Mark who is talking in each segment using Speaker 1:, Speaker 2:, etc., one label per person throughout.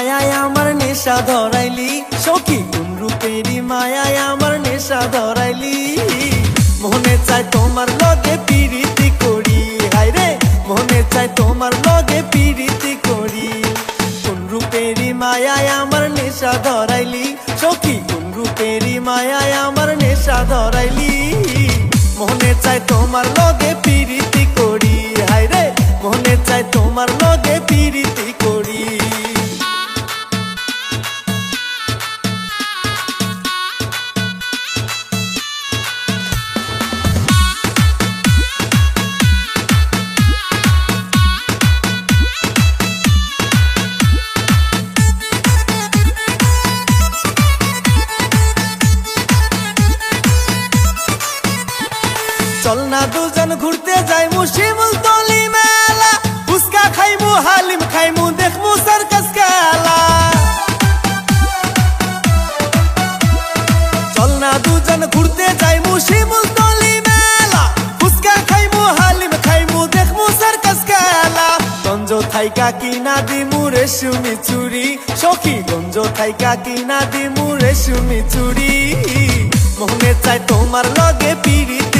Speaker 1: মায়ায় আমার নেশা ধরাইলি, সখী কোন রূপেরই মায়ায় আমার নেশা ধরাইলি। মনে চায় তোমার লগে পিরিতি করি হায়রে মনে চায় তোমার লগে পিরিতি করি। কোন রূপেরই মায়ায় আমার নেশা ধরাইলি, সখী কোন রূপেরই মায়ায় আমার নেশা ধরাইলি। মনে চায় তোমার লগে পিরিতি চল না দুজন ঘুরতে যাই শিমুল তলি মেলা। ফুচকা খাইমু, হালিম খাইমু, দেখমু সার্কাস খেলা। চল না দুজন ঘুরতে যাই শিমুল তলি মেলা। ফুচকা খাইমু, হালিম খাইমু, দেখমু সার্কাস খেলা। গঞ্জ থাইকা কিনা দিমু রেশমি চুরি। সখী গঞ্জ থাইকা কিনা দিমু রেশমি চুরি। মনে চাই তোমার লগে পিরিতি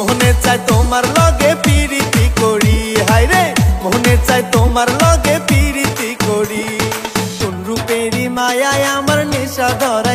Speaker 1: মনে চাই তোমার লগে পিরিতি করি। হায় রে মনে চাই তোমার লগে পিরিতি করি। কোন রূপেরই মায়ায় আমার নেশা ধরাইলি